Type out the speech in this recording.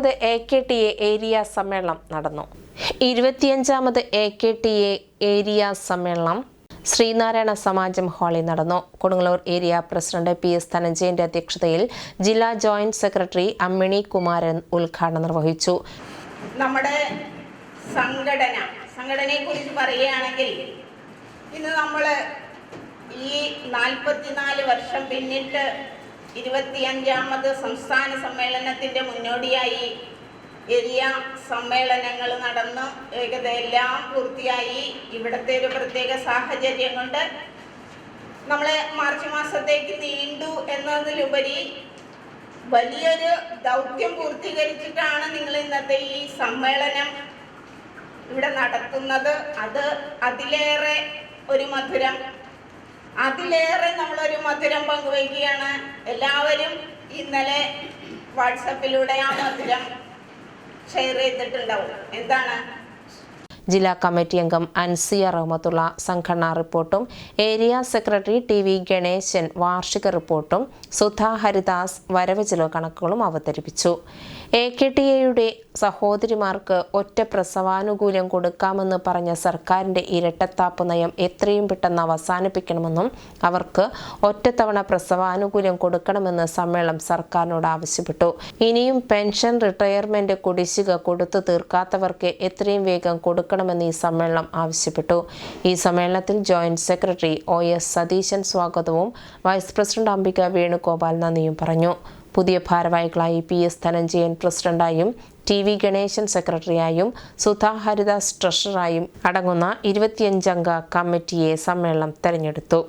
ഇരുപത്തിയഞ്ചാമത് A K T A area സമ്മേളനം നടന്നു. ഇരുപത്തിയഞ്ചാമത് A K T A area സമ്മേളനം ശ്രീനാരായണ സമാജം ഹാളിൽ നടന്നു. Kodungallur area president P S ധനഞ്ജയന്റെ അധ്യക്ഷതയിൽ ജില്ലാ ജോയിന്റ് സെക്രട്ടറി അമ്മിണി കുമാരൻ ഉദ്ഘാടനം നിർവഹിച്ചു. നമ്മുടെ സംഘടന സംഘടനയെ കുറിച്ച് പറയുകയാണെങ്കിൽ ഇന്ന് നമ്മൾ ഈ നാൽപ്പത്തിനാല് വർഷം പിന്നിട്ട് ഇരുപത്തിയഞ്ചാമത് സംസ്ഥാന സമ്മേളനത്തിന്റെ മുന്നോടിയായി എല്ലാ സമ്മേളനങ്ങൾ നടന്ന് എല്ലാം പൂർത്തിയായി. ഇവിടുത്തെ ഒരു പ്രത്യേക സാഹചര്യം കൊണ്ട് നമ്മളെ മാർച്ച് മാസത്തേക്ക് നീണ്ടു എന്നതിലുപരി വലിയൊരു ദൗത്യം പൂർത്തീകരിച്ചിട്ടാണ് നിങ്ങൾ ഇന്നത്തെ ഈ സമ്മേളനം ഇവിടെ നടത്തുന്നത്. അത് അതിലേറെ ഒരു മധുരം അതിലേറെ നമ്മളൊരു മധുരം പങ്കുവയ്ക്കുകയാണ്. എല്ലാവരും ഇന്നലെ വാട്സപ്പിലൂടെ ആ മധുരം ഷെയർ ചെയ്തിട്ടുണ്ടാവും. എന്താണ്? ജില്ലാ കമ്മിറ്റി അംഗം അൻസിയ റഹ്മത്തുള്ള സംഘടനാ റിപ്പോർട്ടും area secretary T V Ganesan വാർഷിക റിപ്പോർട്ടും സുധാ ഹരിദാസ് വരവ് ചെലവ് കണക്കുകളും അവതരിപ്പിച്ചു. എ കെ ടി എയുടെ സഹോദരിമാർക്ക് ഒറ്റ പ്രസവാനുകൂല്യം കൊടുക്കാമെന്ന് പറഞ്ഞ സർക്കാരിന്റെ ഇരട്ടത്താപ്പ് നയം എത്രയും പെട്ടെന്ന് അവസാനിപ്പിക്കണമെന്നും അവർക്ക് ഒറ്റത്തവണ പ്രസവാനുകൂല്യം കൊടുക്കണമെന്ന് സമ്മേളനം സർക്കാരിനോട് ആവശ്യപ്പെട്ടു. ഇനിയും പെൻഷൻ റിട്ടയർമെന്റ് കുടിശ്ശിക കൊടുത്തു തീർക്കാത്തവർക്ക് എത്രയും വേഗം കൊടുക്കണമെന്ന് ഈ സമ്മേളനം ആവശ്യപ്പെട്ടു. ഈ സമ്മേളനത്തിൽ joint secretary O S Satheesan സ്വാഗതവും വൈസ് പ്രസിഡന്റ് അംബിക വേണുഗോപാൽ നന്ദിയും പറഞ്ഞു. പുതിയ ഭാരവാഹികളായി പി എസ് ധനഞ്ജയൻ പ്രസിഡന്റായും ടി വി ഗണേശൻ സെക്രട്ടറിയായും സുധാ ഹരിദാസ് ട്രഷററായും അടങ്ങുന്ന ഇരുപത്തിയഞ്ചംഗ കമ്മിറ്റിയെ സമ്മേളനം തെരഞ്ഞെടുത്തു.